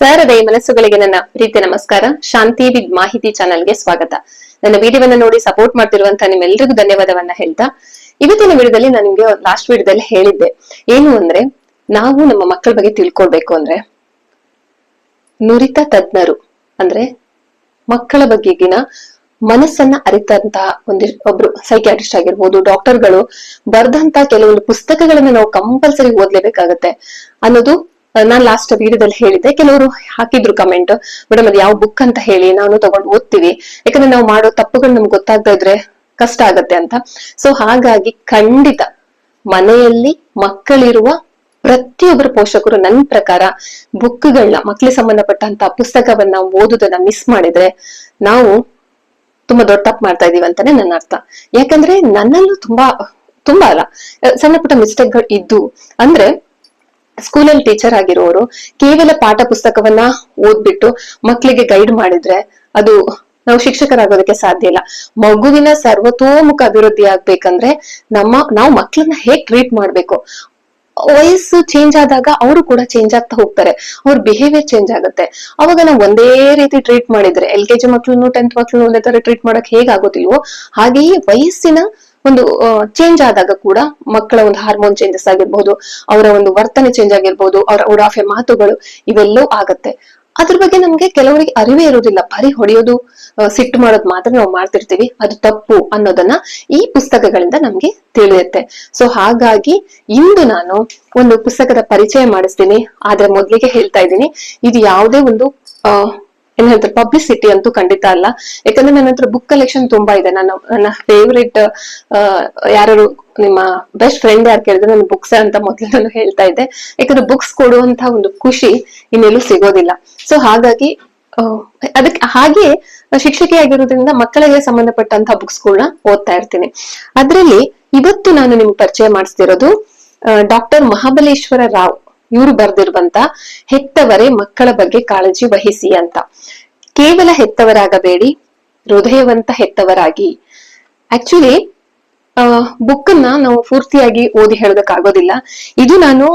ಸಾರದೆ ಮನಸ್ಸುಗಳಿಗೆ ನನ್ನ ಪ್ರೀತಿ ನಮಸ್ಕಾರ. ಶಾಂತಿ ವಿದ್ ಮಾಹಿತಿ ಚಾನೆಲ್ಗೆ ಸ್ವಾಗತ. ನನ್ನ ವಿಡಿಯೋವನ್ನ ನೋಡಿ ಸಪೋರ್ಟ್ ಮಾಡ್ತಿರುವಂತ ನಿಮ್ಮೆಲ್ಲರಿಗೂ ಧನ್ಯವಾದವನ್ನ ಹೇಳ್ತಾ, ಇವತ್ತಿನ ವಿಡಿಯೋದಲ್ಲಿ ನಾನು ನಿಮ್ಗೆ ಲಾಸ್ಟ್ ವಿಡಿಯೋದಲ್ಲಿ ಹೇಳಿದ್ದೆ. ಏನು ಅಂದ್ರೆ, ನಾವು ನಮ್ಮ ಮಕ್ಕಳ ಬಗ್ಗೆ ತಿಳ್ಕೊಳ್ಬೇಕು ಅಂದ್ರೆ, ನುರಿತ ತಜ್ಞರು ಅಂದ್ರೆ ಮಕ್ಕಳ ಬಗೆಗಿನ ಮನಸ್ಸನ್ನ ಅರಿತಂತಹ ಒಂದಿ ಒಬ್ರು ಸೈಕ್ಯಾಟ್ರಿಸ್ಟ್ ಆಗಿರ್ಬೋದು ಡಾಕ್ಟರ್ಗಳು ಬರ್ದಂತ ಕೆಲವೊಂದು ಪುಸ್ತಕಗಳನ್ನ ನಾವು ಕಂಪಲ್ಸರಿ ಓದ್ಲೇಬೇಕಾಗತ್ತೆ ಅನ್ನೋದು ನಾನ್ ಲಾಸ್ಟ್ ವಿಡಿಯೋದಲ್ಲಿ ಹೇಳಿದ್ದೆ. ಕೆಲವರು ಹಾಕಿದ್ರು ಕಮೆಂಟ್ ಮೇಡಮ್ ಅದು ಯಾವ ಬುಕ್ ಅಂತ ಹೇಳಿ ನಾನು ತಗೊಂಡು ಓದ್ತೀವಿ. ಯಾಕಂದ್ರೆ ನಾವು ಮಾಡೋ ತಪ್ಪುಗಳು ನಮ್ಗೆ ಗೊತ್ತಾಗ್ತಾ ಇದ್ರೆ ಕಷ್ಟ ಆಗತ್ತೆ ಅಂತ. ಸೊ ಹಾಗಾಗಿ ಖಂಡಿತ ಮನೆಯಲ್ಲಿ ಮಕ್ಕಳಿರುವ ಪ್ರತಿಯೊಬ್ಬರು ಪೋಷಕರು ನನ್ನ ಪ್ರಕಾರ ಬುಕ್ಗಳನ್ನ ಮಕ್ಕಳಿಗೆ ಸಂಬಂಧಪಟ್ಟಂತ ಪುಸ್ತಕವನ್ನ ಓದುದನ್ನ ಮಿಸ್ ಮಾಡಿದ್ರೆ ನಾವು ತುಂಬಾ ದೊಡ್ಡ ತಪ್ಪು ಮಾಡ್ತಾ ಇದೀವಿ ಅಂತಾನೆ ನನ್ನ ಅರ್ಥ. ಯಾಕಂದ್ರೆ ನನ್ನಲ್ಲೂ ತುಂಬಾ ತುಂಬಾ ಅಲ್ಲ. ಸಣ್ಣ ಪುಟ್ಟ ಮಿಸ್ಟೇಕ್ಗಳು ಇದ್ದು. ಅಂದ್ರೆ ಸ್ಕೂಲಲ್ಲಿ ಟೀಚರ್ ಆಗಿರೋರು ಕೇವಲ ಪಾಠ ಪುಸ್ತಕವನ್ನ ಓದ್ಬಿಟ್ಟು ಮಕ್ಕಳಿಗೆ ಗೈಡ್ ಮಾಡಿದ್ರೆ ಅದು ನಾವು ಶಿಕ್ಷಕರಾಗೋದಕ್ಕೆ ಸಾಧ್ಯ ಇಲ್ಲ. ಮಗುವಿನ ಸರ್ವತೋಮುಖ ಅಭಿವೃದ್ಧಿ ಆಗ್ಬೇಕಂದ್ರೆ ನಮ್ಮ, ನಾವು ಮಕ್ಕಳನ್ನ ಹೇಗ್ ಟ್ರೀಟ್ ಮಾಡ್ಬೇಕು? ವಯಸ್ಸು ಚೇಂಜ್ ಆದಾಗ ಅವರು ಕೂಡ ಚೇಂಜ್ ಆಗ್ತಾ ಹೋಗ್ತಾರೆ. ಅವ್ರ ಬಿಹೇವಿಯರ್ ಚೇಂಜ್ ಆಗುತ್ತೆ. ಅವಾಗ ನಾವು ಒಂದೇ ರೀತಿ ಟ್ರೀಟ್ ಮಾಡಿದ್ರೆ, ಎಲ್ ಕೆ ಜಿ ಮಕ್ಳನ್ನು ಟೆಂತ್ ಮಕ್ಳನ್ನು ಒಂದೇ ತರ ಟ್ರೀಟ್ ಮಾಡಕ್ ಹೇಗ್ ಆಗೋದಿಲ್ವೋ, ಹಾಗೆಯೇ ವಯಸ್ಸಿನ ಒಂದು ಚೇಂಜ್ ಆದಾಗ ಕೂಡ ಮಕ್ಕಳ ಒಂದು ಹಾರ್ಮೋನ್ ಚೇಂಜಸ್ ಆಗಿರ್ಬಹುದು ಅವರ ಒಂದು ವರ್ತನೆ ಚೇಂಜ್ ಆಗಿರ್ಬಹುದು ಅವರ ಉಡಾಫೆ ಮಾತುಗಳು ಇವೆಲ್ಲವೂ ಆಗತ್ತೆ. ಅದ್ರ ಬಗ್ಗೆ ನಮ್ಗೆ ಕೆಲವರಿಗೆ ಅರಿವೇ ಇರೋದಿಲ್ಲ ಬರೀ ಹೊಡೆಯೋದು ಸಿಟ್ಟು ಮಾಡೋದು ಮಾತ್ರ ನಾವು ಮಾಡ್ತಿರ್ತೀವಿ. ಅದು ತಪ್ಪು ಅನ್ನೋದನ್ನ ಈ ಪುಸ್ತಕಗಳಿಂದ ನಮ್ಗೆ ತಿಳಿಯುತ್ತೆ. ಸೊ ಹಾಗಾಗಿ ಇಂದು ನಾನು ಒಂದು ಪುಸ್ತಕದ ಪರಿಚಯ ಮಾಡಿಸ್ತೀನಿ. ಆದ್ರೆ ಮೊದ್ಲಿಗೆ ಹೇಳ್ತಾ ಇದ್ದೀನಿ, ಇದು ಯಾವುದೇ ಒಂದು, ಆ ಏನ್ ಪಬ್ಲಿಸಿಟಿ ಅಂತೂ ಖಂಡಿತ ಅಲ್ಲ. ಯಾಕಂದ್ರೆ ನನ್ನ ಹತ್ರ ಬುಕ್ ಕಲೆಕ್ಷನ್ ತುಂಬಾ ಇದೆ. ನಾನು ನನ್ನ ಫೇವ್ರೆಟ್ ಯಾರು ನಿಮ್ಮ ಬೆಸ್ಟ್ ಫ್ರೆಂಡ್ ಯಾರು ಕೇಳಿದ್ರೆ ನನ್ನ ಬುಕ್ಸ್ ಅಂತ ಮೊದಲು ನಾನು ಹೇಳ್ತಾ ಇದ್ದೆ. ಯಾಕಂದ್ರೆ ಬುಕ್ಸ್ ಕೊಡುವಂತ ಒಂದು ಖುಷಿ ಇನ್ನೆಲ್ಲೂ ಸಿಗೋದಿಲ್ಲ. ಸೊ ಹಾಗಾಗಿ ಅದಕ್ಕೆ, ಹಾಗೆ ಶಿಕ್ಷಕಿ ಆಗಿರೋದ್ರಿಂದ ಮಕ್ಕಳಿಗೆ ಸಂಬಂಧಪಟ್ಟಂತಹ ಬುಕ್ಸ್ಗಳನ್ನ ಓದ್ತಾ ಇರ್ತೀನಿ. ಅದ್ರಲ್ಲಿ ಇವತ್ತು ನಾನು ನಿಮ್ಗೆ ಪರಿಚಯ ಮಾಡಿಸ್ತಿರೋದು ಡಾಕ್ಟರ್ ಮಹಾಬಲೇಶ್ವರ ರಾವ್. ಇವರು ಬರ್ದಿರುವಂತ ಹೆತ್ತವರೇ ಮಕ್ಕಳ ಬಗ್ಗೆ ಕಾಳಜಿ ವಹಿಸಿ ಅಂತ. ಕೇವಲ ಹೆತ್ತವರಾಗಬೇಡಿ, ಹೃದಯವಂತ ಹೆತ್ತವರಾಗಿ. ಆಕ್ಚುಲಿ ಬುಕ್ ಅನ್ನ ನಾವು ಪೂರ್ತಿಯಾಗಿ ಓದಿ ಹೇಳೋದಕ್ಕಾಗೋದಿಲ್ಲ. ಇದು ನಾನು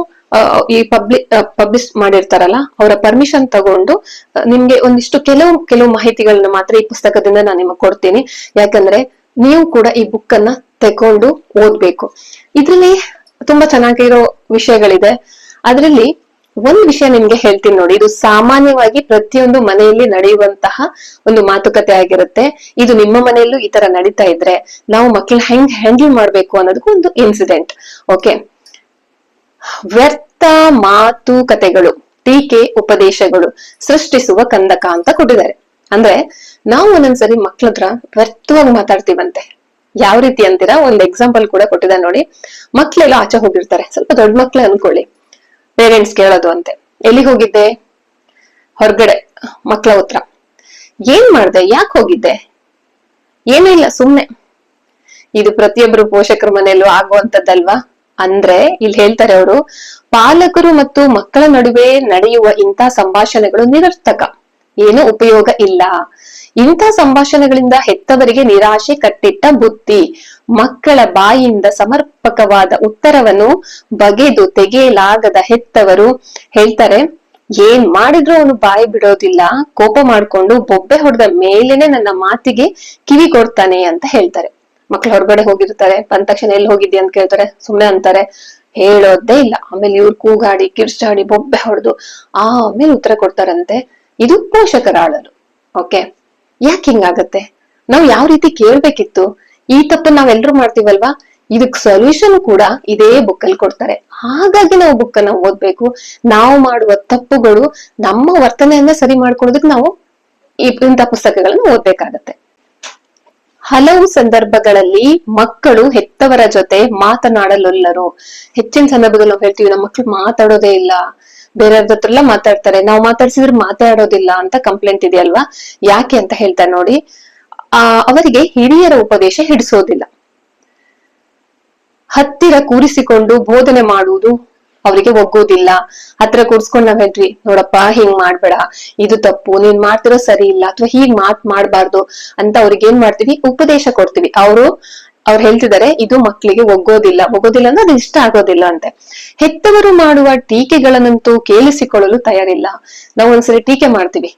ಈ ಪಬ್ಲಿ ಪಬ್ಲಿಷ್ ಮಾಡಿರ್ತಾರಲ್ಲ, ಅವರ ಪರ್ಮಿಷನ್ ತಗೊಂಡು ನಿಮ್ಗೆ ಒಂದಿಷ್ಟು ಕೆಲವು ಕೆಲವು ಮಾಹಿತಿಗಳನ್ನ ಮಾತ್ರ ಈ ಪುಸ್ತಕದಿಂದ ನಾನು ನಿಮಗೆ ಕೊಡ್ತೀನಿ. ಯಾಕಂದ್ರೆ ನೀವು ಕೂಡ ಈ ಬುಕ್ ಅನ್ನ ತಗೊಂಡು ಓದ್ಬೇಕು. ಇದ್ರಲ್ಲಿ ತುಂಬಾ ಚೆನ್ನಾಗಿರೋ ವಿಷಯಗಳಿದೆ. ಅದರಲ್ಲಿ ಒಂದ್ ವಿಷಯ ನಿಮ್ಗೆ ಹೇಳ್ತೀನಿ ನೋಡಿ. ಇದು ಸಾಮಾನ್ಯವಾಗಿ ಪ್ರತಿಯೊಂದು ಮನೆಯಲ್ಲಿ ನಡೆಯುವಂತಹ ಒಂದು ಮಾತುಕತೆ ಆಗಿರುತ್ತೆ. ಇದು ನಿಮ್ಮ ಮನೆಯಲ್ಲೂ ಈ ತರ ನಡೀತಾ ಇದ್ರೆ ನಾವು ಮಕ್ಕಳ ಹೆಂಗ್ ಹ್ಯಾಂಡಲ್ ಮಾಡ್ಬೇಕು ಅನ್ನೋದಕ್ಕೂ ಒಂದು ಇನ್ಸಿಡೆಂಟ್ ಓಕೆ ವ್ಯರ್ಥ ಮಾತುಕತೆಗಳು, ಟೀಕೆ ಉಪದೇಶಗಳು ಸೃಷ್ಟಿಸುವ ಕಂದಕ ಅಂತ ಕೊಟ್ಟಿದ್ದಾರೆ. ಅಂದ್ರೆ ನಾವು ಒಂದೊಂದ್ಸರಿ ಮಕ್ಳ ಹತ್ರ ವ್ಯರ್ಥವಾಗಿ ಮಾತಾಡ್ತೀವಂತೆ. ಯಾವ ರೀತಿ ಅಂತೀರಾ? ಒಂದ್ ಎಕ್ಸಾಂಪಲ್ ಕೂಡ ಕೊಟ್ಟಿದ್ದಾರೆ ನೋಡಿ. ಮಕ್ಳೆಲ್ಲ ಆಚೆ ಹೋಗಿರ್ತಾರೆ. ಸ್ವಲ್ಪ ದೊಡ್ಡ ಮಕ್ಳೆ ಅನ್ಕೊಳ್ಳಿ. ಪೇರೆಂಟ್ಸ್ ಕೇಳೋದು ಅಂತೆ. ಎಲ್ಲಿಗೆ ಹೋಗಿದ್ದೆ? ಹೊರಗಡೆ, ಮಕ್ಳ ಉತ್ತರ ಏನ್ ಮಾಡ್ದೆ? ಯಾಕೆ ಹೋಗಿದ್ದೆ? ಏನೂ ಇಲ್ಲ, ಸುಮ್ನೆ. ಇದು ಪ್ರತಿಯೊಬ್ಬರು ಪೋಷಕರ ಮನೆಯಲ್ಲೂ ಆಗುವಂತದ್ದಲ್ವಾ ಅಂದ್ರೆ ಇಲ್ಲಿ ಹೇಳ್ತಾರೆ ಅವರು, ಪಾಲಕರು ಮತ್ತು ಮಕ್ಕಳ ನಡುವೆ ನಡೆಯುವ ಇಂಥ ಸಂಭಾಷಣೆಗಳು ನಿರರ್ಥಕ. ಏನು ಉಪಯೋಗ ಇಲ್ಲ. ಇಂಥ ಸಂಭಾಷಣೆಗಳಿಂದ ಹೆತ್ತವರಿಗೆ ನಿರಾಶೆ ಕಟ್ಟಿಟ್ಟ ಬುತ್ತಿ ಮಕ್ಕಳ ಬಾಯಿಂದ ಸಮರ್ಪಕವಾದ ಉತ್ತರವನ್ನು ಬಗೆದು ತೆಗೆಯಲಾಗದ ಹೆತ್ತವರು ಹೇಳ್ತಾರೆ, ಏನ್ ಮಾಡಿದ್ರು ಅವನು ಬಾಯಿ ಬಿಡೋದಿಲ್ಲ. ಕೋಪ ಮಾಡ್ಕೊಂಡು ಬೊಬ್ಬೆ ಹೊಡೆದ ಮೇಲೇನೆ ನನ್ನ ಮಾತಿಗೆ ಕಿವಿ ಕೊಡ್ತಾನೆ ಅಂತ ಹೇಳ್ತಾರೆ. ಮಕ್ಳು ಹೊರಗಡೆ ಹೋಗಿರ್ತಾರೆ. ಬಂದ ತಕ್ಷಣ ಎಲ್ಲಿ ಹೋಗಿದ್ದೆ ಅಂತ ಕೇಳ್ತಾರೆ. ಸುಮ್ನೆ ಅಂತಾರೆ. ಹೇಳೋದೇ ಇಲ್ಲ. ಆಮೇಲೆ ಇವ್ರು ಕೂಗಾಡಿ, ಕಿರ್ಚಾಡಿ, ಬೊಬ್ಬೆ ಹೊಡೆದು ಆಮೇಲೆ ಉತ್ತರ ಕೊಡ್ತಾರಂತೆ. ಇದು ಪೋಷಕರ ಆಳಲು ಓಕೆ ಯಾಕೆ ಹಿಂಗಾಗತ್ತೆ? ನಾವು ಯಾವ ರೀತಿ ಕೇಳ್ಬೇಕಿತ್ತು? ಈ ತಪ್ಪು ನಾವೆಲ್ಲರೂ ಮಾಡ್ತೀವಲ್ವಾ? ಇದಕ್ ಸೊಲ್ಯೂಷನ್ ಕೂಡ ಇದೇ ಬುಕ್ ಅಲ್ಲಿ ಕೊಡ್ತಾರೆ. ಹಾಗಾಗಿ ನಾವು ಬುಕ್ ಅನ್ನ ಓದ್ಬೇಕು. ನಾವು ಮಾಡುವ ತಪ್ಪುಗಳು ನಮ್ಮ ವರ್ತನೆಯನ್ನ ಸರಿ ಮಾಡ್ಕೊಳ್ಳೋದಕ್ಕೆ ನಾವು ಇಂಥ ಪುಸ್ತಕಗಳನ್ನು ಓದ್ಬೇಕಾಗತ್ತೆ. ಹಲವು ಸಂದರ್ಭಗಳಲ್ಲಿ ಮಕ್ಕಳು ಹೆತ್ತವರ ಜೊತೆ ಮಾತನಾಡಲೊಲ್ಲರು. ಹೆಚ್ಚಿನ ಸಂದರ್ಭದಲ್ಲಿ ನಾವು ಹೇಳ್ತೀವಿ, ನಮ್ಮ ಮಕ್ಕಳು ಮಾತಾಡೋದೇ ಇಲ್ಲ. ಬೇರೆಯವ್ರ ಹತ್ರ ಎಲ್ಲ ಮಾತಾಡ್ತಾರೆ. ನಾವು ಮಾತಾಡ್ಸಿದ್ರೆ ಮಾತಾಡೋದಿಲ್ಲ ಅಂತ ಕಂಪ್ಲೇಂಟ್ ಇದೆಯಲ್ವಾ? ಯಾಕೆ ಅಂತ ಹೇಳ್ತಾರೆ ನೋಡಿ. ಆ, ಅವರಿಗೆ ಹಿರಿಯರ ಉಪದೇಶ ಹಿಡಿಸೋದಿಲ್ಲ. ಹತ್ತಿರ ಕೂರಿಸಿಕೊಂಡು ಬೋಧನೆ ಮಾಡುವುದು ಅವರಿಗೆ ಒಗ್ಗೋದಿಲ್ಲ ಹತ್ರ ಕೂಡ್ಸ್ಕೊಂಡ್ ನಾವ್ ಹೇಳ್ರಿ ನೋಡಪ್ಪ, ಹಿಂಗ್ ಮಾಡ್ಬೇಡ. ಇದು ತಪ್ಪು, ನೀನ್ ಮಾಡ್ತಿರೋ ಸರಿ ಇಲ್ಲ, ಅಥವಾ ಹೀಗ್ ಮಾತ್ ಮಾಡ್ಬಾರ್ದು ಅಂತ ಅವ್ರಿಗೆ ಏನ್ ಮಾಡ್ತೀವಿ, ಉಪದೇಶ ಕೊಡ್ತೀವಿ. ಅವರು, ಅವ್ರು ಹೇಳ್ತಿದ್ದಾರೆ ಇದು ಮಕ್ಕಳಿಗೆ ಒಗ್ಗೋದಿಲ್ಲ. ಒಗ್ಗೋದಿಲ್ಲ ಅಂದ್ರೆ ಅದು ಇಷ್ಟ ಆಗೋದಿಲ್ಲ ಅಂತೆ. ಹೆತ್ತವರು ಮಾಡುವ ಟೀಕೆಗಳನ್ನಂತೂ ಕೇಳಿಸಿಕೊಳ್ಳಲು ತಯಾರಿಲ್ಲ. ನಾವು ಒಂದ್ಸರಿ ಟೀಕೆ ಮಾಡ್ತೀವಿ.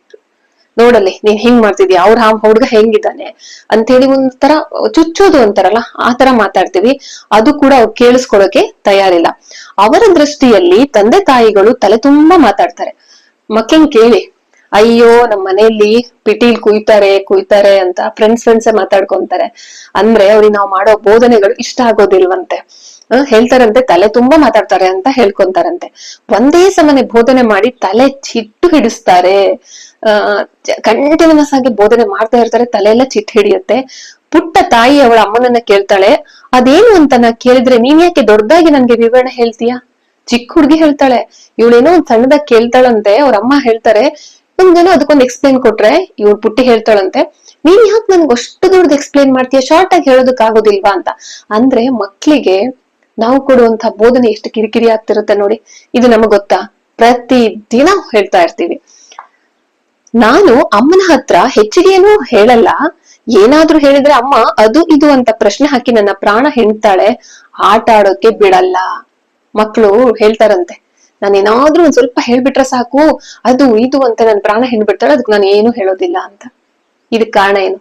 ನೋಡಲ್ಲಿ, ನೀನ್ ಹಿಂಗ್ ಮಾಡ್ತಿದ್ಯಾ? ಅವ್ರ ಆ ಹುಡುಗ ಹೆಂಗಿದ್ದಾನೆ? ಅಂತ ಹೇಳಿ ಒಂಥರ ಚುಚ್ಚೋದು ಅಂತಾರಲ್ಲ, ಆ ತರ ಮಾತಾಡ್ತೀವಿ. ಅದು ಕೂಡ ಅವ್ರು ಕೇಳಿಸ್ಕೊಳ್ಳೋಕೆ ತಯಾರಿಲ್ಲ. ಅವರ ದೃಷ್ಟಿಯಲ್ಲಿ ತಂದೆ ತಾಯಿಗಳು ತಲೆ ತುಂಬಾ ಮಾತಾಡ್ತಾರೆ. ಮಕ್ಕಳನ್ನ ಕೇಳಿ, ಅಯ್ಯೋ, ನಮ್ ಮನೆಯಲ್ಲಿ ಪಿಟೀಲ್ ಕುಯ್ತಾರೆ ಕುಯ್ತಾರೆ ಅಂತ ಫ್ರೆಂಡ್ಸ್ ಫ್ರೆಂಡ್ಸ್ ಮಾತಾಡ್ಕೊಂತಾರೆ. ಅಂದ್ರೆ ಅವ್ರಿಗೆ ನಾವು ಮಾಡೋ ಬೋಧನೆಗಳು ಇಷ್ಟ ಆಗೋದಿಲ್ವಂತೆ. ಹೇಳ್ತಾರಂತೆ, ತಲೆ ತುಂಬಾ ಮಾತಾಡ್ತಾರೆ ಅಂತ ಹೇಳ್ಕೊಂತಾರಂತೆ. ಒಂದೇ ಸಮನೆ ಬೋಧನೆ ಮಾಡಿ ತಲೆ ಚಿಟ್ಟು ಹಿಡಿಸ್ತಾರೆ. ಆ ಕಂಟಿನ್ಯೂಸ್ ಆಗಿ ಬೋಧನೆ ಮಾಡ್ತಾ ಇರ್ತಾರೆ ತಲೆ ಎಲ್ಲ ಚಿಟ್ಟು ಹಿಡಿಯುತ್ತೆ. ಪುಟ್ಟ ತಾಯಿ ಅವಳ ಅಮ್ಮನನ್ನ ಕೇಳ್ತಾಳೆ, ಅದೇನು ಅಂತ ನಾ ಕೇಳಿದ್ರೆ ನೀನ್ ಯಾಕೆ ದೊಡ್ಡದಾಗಿ ನನ್ಗೆ ವಿವರಣೆ ಹೇಳ್ತೀಯಾ? ಚಿಕ್ಕ ಹುಡುಗಿ ಹೇಳ್ತಾಳೆ, ಇವಳೇನೋ ಒಂದ್ ಸಣ್ಣದಾಗಿ ಕೇಳ್ತಾಳಂತೆ, ಅವ್ರ ಅಮ್ಮ ಹೇಳ್ತಾರೆ. ನಮ್ಗೇನೋ ಅದಕ್ಕೊಂದು ಎಕ್ಸ್ಪ್ಲೇನ್ ಕೊಟ್ರೆ, ಇವಳು ಪುಟ್ಟಿ ಹೇಳ್ತಾಳಂತೆ, ನೀನ್ ಯಾಕೆ ನನ್ಗೆ ಅಷ್ಟು ದೊಡ್ಡದು ಎಕ್ಸ್ಪ್ಲೇನ್ ಮಾಡ್ತೀಯ? ಶಾರ್ಟ್ ಆಗಿ ಹೇಳೋದಕ್ ಆಗೋದಿಲ್ವಾ ಅಂತ. ಅಂದ್ರೆ ಮಕ್ಳಿಗೆ ನಾವು ಕೊಡುವಂತಹ ಬೋಧನೆ ಎಷ್ಟು ಕಿರಿಕಿರಿ ಆಗ್ತಿರುತ್ತೆ ನೋಡಿ, ಇದು ನಮಗ್ ಗೊತ್ತಾ? ಪ್ರತಿ ದಿನ ಹೇಳ್ತಾ ಇರ್ತೀವಿ. ನಾನು ಅಮ್ಮನ ಹತ್ರ ಹೆಚ್ಚಿಗೆ ಏನು ಹೇಳಲ್ಲ. ಏನಾದ್ರೂ ಹೇಳಿದ್ರೆ, ಅಮ್ಮ, ಅದು ಇದು ಅಂತ ಪ್ರಶ್ನೆ ಹಾಕಿ ನನ್ನ ಪ್ರಾಣ ಹೆಣ್ತಾಳೆ, ಆಟ ಆಡೋಕೆ ಬಿಡಲ್ಲ. ಮಕ್ಕಳು ಹೇಳ್ತಾರಂತೆ ನಾನು ಏನಾದ್ರೂ ಒಂದ್ ಸ್ವಲ್ಪ ಹೇಳ್ಬಿಟ್ರೆ ಸಾಕು, ಅದು ಇದು ಅಂತ ನನ್ನ ಪ್ರಾಣ ಹೆಣ್ಬಿಡ್ತಾಳೆ, ಅದಕ್ಕೆ ನಾನು ಏನು ಹೇಳೋದಿಲ್ಲ ಅಂತ. ಇದಕ್ ಕಾರಣ ಏನು?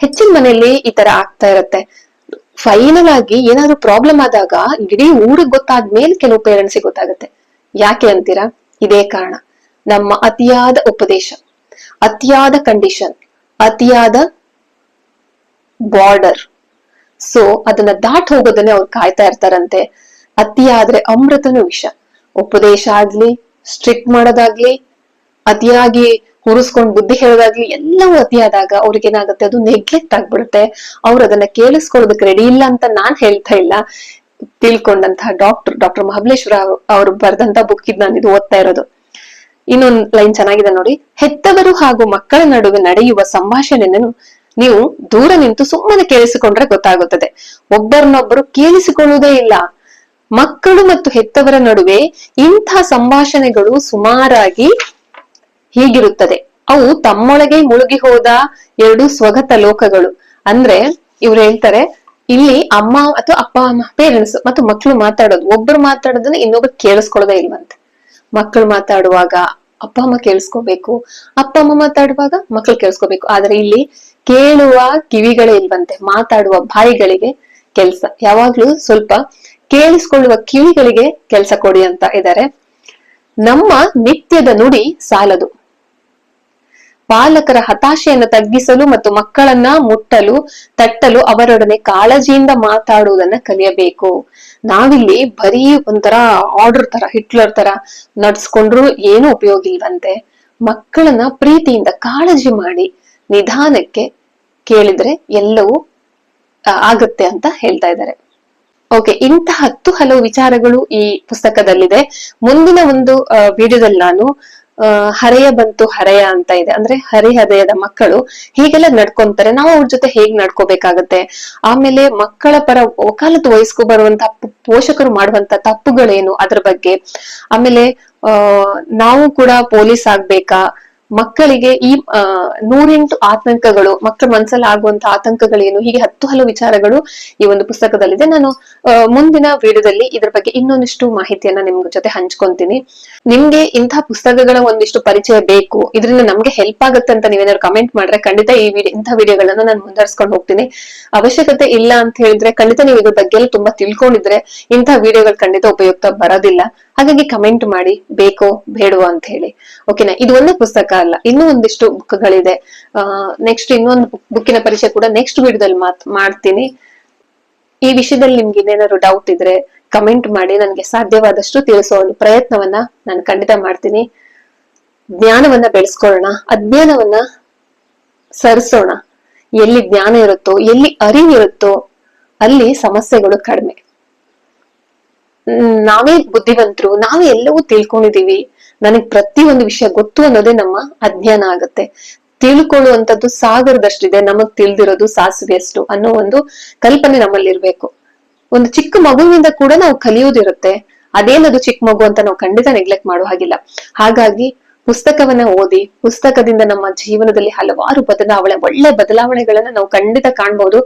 ಹೆಚ್ಚಿನ ಮನೆಯಲ್ಲಿ ಈ ತರ ಆಗ್ತಾ ಇರತ್ತೆ. ಫೈನಲ್ ಆಗಿ ಏನಾದ್ರೂ ಪ್ರಾಬ್ಲಮ್ ಆದಾಗ ಇಡೀ ಊರಿಗೆ ಗೊತ್ತಾದ್ಮೇಲೆ ಕೆಲವು ಪೇರೆಂಟ್ಸ್ ಗೊತ್ತಾಗುತ್ತೆ. ಯಾಕೆ ಅಂತೀರಾ? ಇದೇ ಕಾರಣ. ನಮ್ಮ ಅತಿಯಾದ ಉಪದೇಶ, ಅತಿಯಾದ ಕಂಡೀಷನ್ ಅತಿಯಾದ ಬಾರ್ಡರ್ ಸೊ ಅದನ್ನ ದಾಟ್ ಹೋಗೋದನ್ನೇ ಅವ್ರು ಕಾಯ್ತಾ ಇರ್ತಾರಂತೆ. ಅತಿಯಾದ್ರೆ ಅಮೃತನು ವಿಷ. ಉಪದೇಶ ಆಗ್ಲಿ ಸ್ಟ್ರಿಕ್ಟ್ ಮಾಡೋದಾಗ್ಲಿ, ಅತಿಯಾಗಿ ಹುರಿಸ್ಕೊಂಡ್ ಬುದ್ಧಿ ಹೇಳೋದಾಗ್ಲಿ ಎಲ್ಲವೂ ಅತಿಯಾದಾಗ ಅವ್ರಿಗೇನಾಗುತ್ತೆ? ಅದು ನೆಗ್ಲೆಕ್ಟ್ ಆಗ್ಬಿಡುತ್ತೆ. ಅವ್ರು ಅದನ್ನ ಕೇಳಿಸ್ಕೊಳ್ಳೋದಕ್ಕೆ ರೆಡಿ ಇಲ್ಲ ಅಂತ ನಾನ್ ಹೇಳ್ತಾ ಇಲ್ಲ. ತಿಳ್ಕೊಂಡಂತಹ ಡಾಕ್ಟರ್ ಡಾಕ್ಟರ್ ಮಹಾಬಲೇಶ್ವರ ಅವರು ಬರೆದಂತ ಬುಕ್ ಇದ್ ನಾನು ಇದು ಓದ್ತಾ ಇರೋದು. ಇನ್ನೊಂದ್ ಲೈನ್ ಚೆನ್ನಾಗಿದೆ ನೋಡಿ. ಹೆತ್ತವರು ಹಾಗೂ ಮಕ್ಕಳ ನಡುವೆ ನಡೆಯುವ ಸಂಭಾಷಣೆಯನ್ನು ನೀವು ದೂರ ನಿಂತು ಸುಮ್ಮನೆ ಕೇಳಿಸಿಕೊಂಡ್ರೆ ಗೊತ್ತಾಗುತ್ತದೆ. ಒಬ್ಬರನ್ನೊಬ್ಬರು ಕೇಳಿಸಿಕೊಳ್ಳುವುದೇ ಇಲ್ಲ. ಮಕ್ಕಳು ಮತ್ತು ಹೆತ್ತವರ ನಡುವೆ ಇಂಥ ಸಂಭಾಷಣೆಗಳು ಸುಮಾರಾಗಿ ಹೀಗಿರುತ್ತದೆ. ಅವು ತಮ್ಮೊಳಗೆ ಮುಳುಗಿ ಹೋದ ಎರಡು ಸ್ವಗತ ಲೋಕಗಳು. ಅಂದ್ರೆ ಇವ್ರು ಹೇಳ್ತಾರೆ, ಇಲ್ಲಿ ಅಮ್ಮ ಅಥವಾ ಅಪ್ಪ, ಅಮ್ಮ ಪೇರೆಂಟ್ಸ್ ಮತ್ತು ಮಕ್ಕಳು ಮಾತಾಡೋದು. ಒಬ್ರು ಮಾತಾಡೋದನ್ನ ಇನ್ನೊಬ್ರು ಕೇಳಿಸ್ಕೊಳ್ಳೋದೇ ಇಲ್ವಂತೆ. ಮಕ್ಕಳು ಮಾತಾಡುವಾಗ ಅಪ್ಪ, ಅಮ್ಮ ಕೇಳಿಸ್ಕೋಬೇಕು. ಅಪ್ಪ, ಅಮ್ಮ ಮಾತಾಡುವಾಗ ಮಕ್ಕಳು ಕೇಳಿಸ್ಕೋಬೇಕು. ಆದ್ರೆ ಇಲ್ಲಿ ಕೇಳುವ ಕಿವಿಗಳೇ ಇಲ್ವಂತೆ. ಮಾತಾಡುವ ಬಾಯಿಗಳಿಗೆ ಕೆಲ್ಸ. ಯಾವಾಗ್ಲೂ ಸ್ವಲ್ಪ ಕೇಳಿಸ್ಕೊಳ್ಳುವ ಕಿವಿಗಳಿಗೆ ಕೆಲಸ ಕೊಡಿ ಅಂತ ಇದ್ದಾರೆ. ನಮ್ಮ ನಿತ್ಯದ ನುಡಿ ಸಾಲದು. ಪಾಲಕರ ಹತಾಶೆಯನ್ನು ತಗ್ಗಿಸಲು ಮತ್ತು ಮಕ್ಕಳನ್ನ ಮುಟ್ಟಲು, ತಟ್ಟಲು ಅವರೊಡನೆ ಕಾಳಜಿಯಿಂದ ಮಾತಾಡುವುದನ್ನ ಕಲಿಯಬೇಕು. ನಾವಿಲ್ಲಿ ಬರೀ ಒಂಥರ ಆರ್ಡರ್ ತರ ಹಿಟ್ಲರ್ ತರ ನಡ್ಸ್ಕೊಂಡ್ರು ಏನು ಉಪಯೋಗ ಇಲ್ವಂತೆ. ಮಕ್ಕಳನ್ನ ಪ್ರೀತಿಯಿಂದ ಕಾಳಜಿ ಮಾಡಿ, ನಿಧಾನಕ್ಕೆ ಕೇಳಿದ್ರೆ ಎಲ್ಲವೂ ಆಗತ್ತೆ ಅಂತ ಹೇಳ್ತಾ ಇದ್ದಾರೆ. ಓಕೆ ಇಂಥ ಹತ್ತು ಹಲವು ವಿಚಾರಗಳು ಈ ಪುಸ್ತಕದಲ್ಲಿದೆ. ಮುಂದಿನ ಒಂದು ವಿಡಿಯೋದಲ್ಲಿ ನಾನು ಹರೆಯ ಬಂತು ಹರೆಯ ಅಂತ ಇದೆ. ಅಂದ್ರೆ ಹರಿಹದಯದ ಮಕ್ಕಳು ಹೀಗೆಲ್ಲ ನಡ್ಕೊಂತಾರೆ. ನಾವು ಅವ್ರ ಜೊತೆ ಹೇಗ್ ನಡ್ಕೋಬೇಕಾಗತ್ತೆ? ಆಮೇಲೆ ಮಕ್ಕಳ ಪರ ವಕಾಲತ್ತು ವಯಸ್ಕು ಬರುವಂತಹ ಪೋಷಕರು ಮಾಡುವಂತ ತಪ್ಪುಗಳೇನು ಅದ್ರ ಬಗ್ಗೆ? ಆಮೇಲೆ, ಆ, ನಾವು ಕೂಡ ಪೊಲೀಸ್ ಆಗ್ಬೇಕಾ? ಮಕ್ಕಳಿಗೆ ಈ ನೂರೆಂಟು ಆತಂಕಗಳು ಮಕ್ಕಳ ಮನಸ್ಸಲ್ಲಿ ಆಗುವಂತ ಆತಂಕಗಳೇನು, ಹೀಗೆ ಹತ್ತು ಹಲವು ವಿಚಾರಗಳು ಈ ಒಂದು ಪುಸ್ತಕದಲ್ಲಿದೆ. ನಾನು ಮುಂದಿನ ವಿಡಿಯೋದಲ್ಲಿ ಇದ್ರ ಬಗ್ಗೆ ಇನ್ನೊಂದಿಷ್ಟು ಮಾಹಿತಿಯನ್ನ ನಿಮ್ ಜೊತೆ ಹಂಚ್ಕೊಂತೀನಿ. ನಿಮ್ಗೆ ಇಂತಹ ಪುಸ್ತಕಗಳ ಒಂದಿಷ್ಟು ಪರಿಚಯ ಬೇಕು, ಇದರಿಂದ ನಮ್ಗೆ ಹೆಲ್ಪ್ ಆಗುತ್ತೆ ಅಂತ ನೀವೇನಾದ್ರು ಕಮೆಂಟ್ ಮಾಡ್ರೆ ಖಂಡಿತ ಈ ವಿಡಿಯೋ ಇಂಥ ವಿಡಿಯೋಗಳನ್ನ ನಾನು ಮುಂದುವರ್ಸ್ಕೊಂಡು ಹೋಗ್ತೀನಿ. ಅವಶ್ಯಕತೆ ಇಲ್ಲ ಅಂತ ಹೇಳಿದ್ರೆ ಖಂಡಿತ ನೀವು ಇದ್ರ ಬಗ್ಗೆ ತುಂಬಾ ತಿಳ್ಕೊಂಡಿದ್ರೆ ಇಂತಹ ವಿಡಿಯೋಗಳು ಖಂಡಿತ ಉಪಯುಕ್ತ ಬರೋದಿಲ್ಲ. ಹಾಗಾಗಿ ಕಮೆಂಟ್ ಮಾಡಿ, ಬೇಕೋ ಬೇಡವೋ ಅಂತ ಹೇಳಿ. ಓಕೆನಾ ಇದು ಒಂದೇ ಪುಸ್ತಕ ಅಲ್ಲ, ಇನ್ನೂ ಒಂದಿಷ್ಟು ಬುಕ್ಗಳಿದೆ. ನೆಕ್ಸ್ಟ್ ಇನ್ನೊಂದು ಬುಕ್ಕಿನ ಪರಿಚಯ ಕೂಡ ನೆಕ್ಸ್ಟ್ ವಿಡಿಯೋದಲ್ಲಿ ಮಾತ್, ಮಾಡ್ತೀನಿ. ಈ ವಿಷಯದಲ್ಲಿ ನಿಮ್ಗೆ ಇನ್ನೇನಾದ್ರು ಡೌಟ್ ಇದ್ರೆ ಕಮೆಂಟ್ ಮಾಡಿ, ನನಗೆ ಸಾಧ್ಯವಾದಷ್ಟು ತಿಳಿಸೋ ಒಂದು ಪ್ರಯತ್ನವನ್ನ ನಾನು ಖಂಡಿತ ಮಾಡ್ತೀನಿ. ಜ್ಞಾನವನ್ನ ಬೆಳೆಸ್ಕೊಳ್ಳೋಣ, ಅಜ್ಞಾನವನ್ನ ಸರಿಸೋಣ. ಎಲ್ಲಿ ಜ್ಞಾನ ಇರುತ್ತೋ, ಎಲ್ಲಿ ಅರಿವಿರುತ್ತೋ, ಅಲ್ಲಿ ಸಮಸ್ಯೆಗಳು ಕಡಿಮೆ. ನಾವೇ ಬುದ್ಧಿವಂತರು, ನಾವೇ ಎಲ್ಲವೂ ತಿಳ್ಕೊಂಡಿದೀವಿ. ನನಗ್ ಒಂದು ವಿಷಯ ಗೊತ್ತು ಅನ್ನೋದೇ ನಮ್ಮ ಅಜ್ಞಾನ ಆಗುತ್ತೆ. ತಿಳ್ಕೊಳ್ಳುವಂತದ್ದು ಸಾಗರದಷ್ಟಿದೆ, ನಮಗ್ ತಿಳಿದಿರೋದು ಸಾಸಿವೆಯಷ್ಟು ಅನ್ನೋ ಒಂದು ಕಲ್ಪನೆ ನಮ್ಮಲ್ಲಿ ಇರ್ಬೇಕು ಒಂದು ಚಿಕ್ಕ ಮಗುವಿನಿಂದ ಕೂಡ ನಾವು ಕಲಿಯೋದಿರುತ್ತೆ. ಅದೇನದು ಚಿಕ್ಕ ಮಗು ಅಂತ ನಾವು ಖಂಡಿತ ನೆಗ್ಲೆಕ್ಟ್ ಮಾಡೋ ಹಾಗಿಲ್ಲ. ಹಾಗಾಗಿ ಪುಸ್ತಕವನ್ನ ಓದಿ, ಪುಸ್ತಕದಿಂದ ನಮ್ಮ ಜೀವನದಲ್ಲಿ ಹಲವಾರು ಬದಲಾವಣೆ, ಒಳ್ಳೆ ಬದಲಾವಣೆಗಳನ್ನ ನಾವು ಖಂಡಿತ ಕಾಣ್ಬಹುದು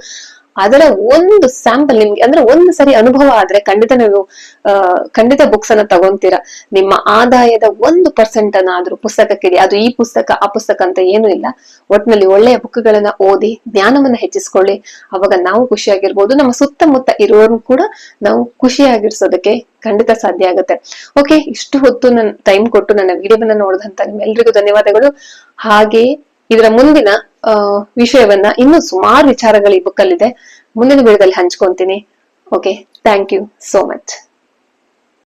ಅದರ ಒಂದು ಸ್ಯಾಂಪಲ್ ನಿಮ್ಗೆ ಅಂದ್ರೆ ಒಂದು ಸರಿ ಅನುಭವ ಆದ್ರೆ ಖಂಡಿತ ನೀವು ಖಂಡಿತ ಬುಕ್ಸ್ ಅನ್ನ ತಗೊಂತೀರಾ. ನಿಮ್ಮ ಆದಾಯದ ಒಂದು ಪರ್ಸೆಂಟ್ ಅನ್ನ ಆದ್ರೂ ಪುಸ್ತಕಕ್ಕಿದೆ ಅದು ಈ ಪುಸ್ತಕ, ಆ ಪುಸ್ತಕ ಅಂತ ಏನು ಇಲ್ಲ. ಒಟ್ನಲ್ಲಿ ಒಳ್ಳೆಯ ಬುಕ್ಗಳನ್ನ ಓದಿ, ಜ್ಞಾನವನ್ನ ಹೆಚ್ಚಿಸ್ಕೊಳ್ಳಿ. ಅವಾಗ ನಾವು ಖುಷಿಯಾಗಿರ್ಬೋದು. ನಮ್ಮ ಸುತ್ತಮುತ್ತ ಇರೋರ್ನು ಕೂಡ ನಾವು ಖುಷಿಯಾಗಿರ್ಸೋದಕ್ಕೆ ಖಂಡಿತ ಸಾಧ್ಯ ಆಗುತ್ತೆ. ಓಕೆ ಇಷ್ಟು ಹೊತ್ತು ನನ್ನ ಟೈಮ್ ಕೊಟ್ಟು ನನ್ನ ವಿಡಿಯೋವನ್ನ ನೋಡಿದಂತ ನಿಮ್ಮೆಲ್ರಿಗೂ ಧನ್ಯವಾದಗಳು. ಹಾಗೆ, ಇದರ ಮುಂದಿನ ವಿಷಯವನ್ನ ಇನ್ನೂ ಸುಮಾರು ವಿಚಾರಗಳು ಈ ಬುಕ್ ಅಲ್ಲಿದೆ. ಮುಂದಿನ ವಿಡಿಯೋದಲ್ಲಿ ಹಂಚ್ಕೊಂತೀನಿ. Okay thank you so much